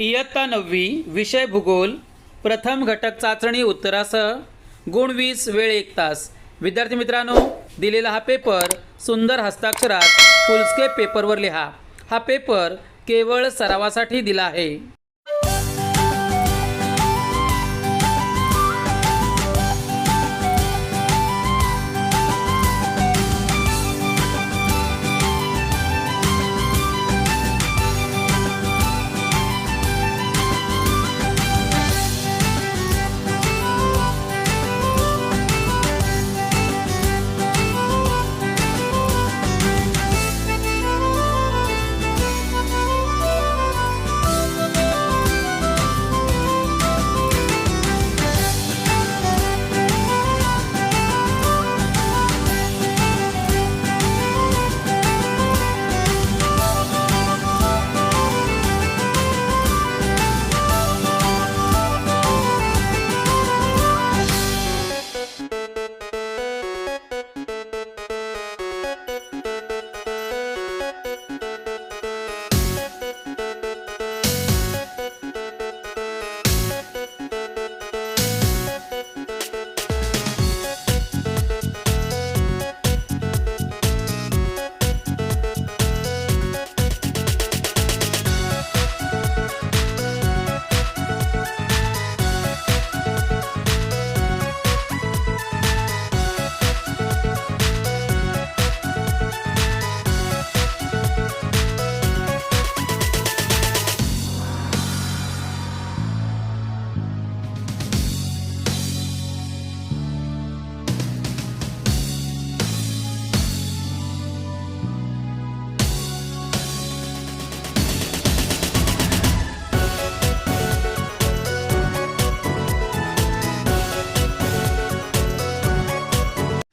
इयत्ता नववी विषय भूगोल प्रथम घटक चाचणी उत्तरासह गुण वीस वेळ एक तास. विद्यार्थी मित्रांनो दिलेला हा पेपर सुंदर हस्ताक्षरात फुलस्केप पेपरवर लिहा. हा पेपर केवळ सरावासाठी दिला आहे.